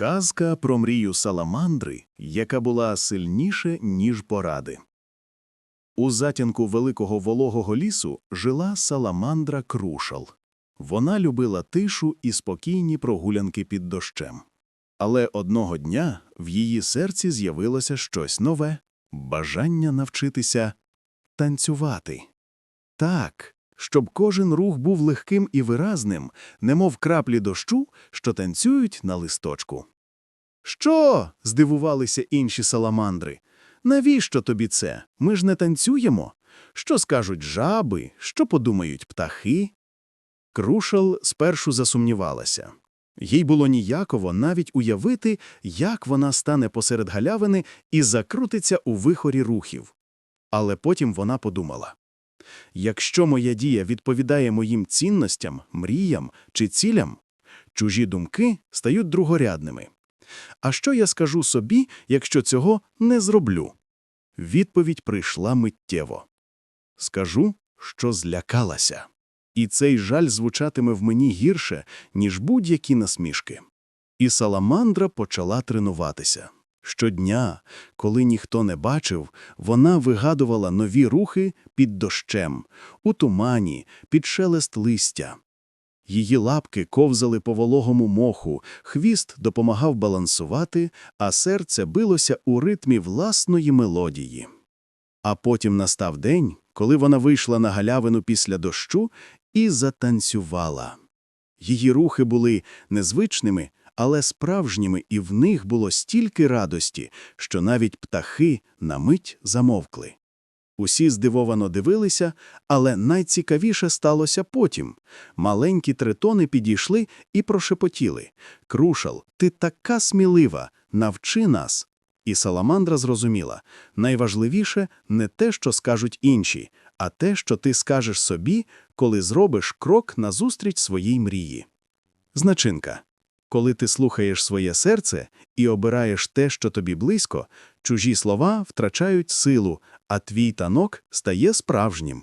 Казка про мрію саламандри, яка була сильніше, ніж поради. У затінку великого вологого лісу жила саламандра Крушал. Вона любила тишу і спокійні прогулянки під дощем. Але одного дня в її серці з'явилося щось нове – бажання навчитися танцювати. Так, щоб кожен рух був легким і виразним, немов краплі дощу, що танцюють на листочку. Що? здивувалися інші саламандри. Навіщо тобі це? Ми ж не танцюємо. Що скажуть жаби, що подумають птахи? Крушел спершу засумнівалася. Їй було ніяково навіть уявити, як вона стане посеред галявини і закрутиться у вихорі рухів. Але потім вона подумала. Якщо моя дія відповідає моїм цінностям, мріям чи цілям, чужі думки стають другорядними. А що я скажу собі, якщо цього не зроблю? Відповідь прийшла миттєво. Скажу, що злякалася. І цей жаль звучатиме в мені гірше, ніж будь-які насмішки. І саламандра почала тренуватися. Щодня, коли ніхто не бачив, вона вигадувала нові рухи під дощем, у тумані, під шелест листя. Її лапки ковзали по вологому моху, хвіст допомагав балансувати, а серце билося у ритмі власної мелодії. А потім настав день, коли вона вийшла на галявину після дощу і затанцювала. Її рухи були незвичними, але справжніми, і в них було стільки радості, що навіть птахи на мить замовкли. Усі здивовано дивилися, але найцікавіше сталося потім. Маленькі тритони підійшли і прошепотіли. «Крушал, ти така смілива, навчи нас!» І Саламандра зрозуміла, найважливіше не те, що скажуть інші, а те, що ти скажеш собі, коли зробиш крок назустріч своїй мрії. Значинка. Коли ти слухаєш своє серце і обираєш те, що тобі близько, чужі слова втрачають силу, а твій танок стає справжнім.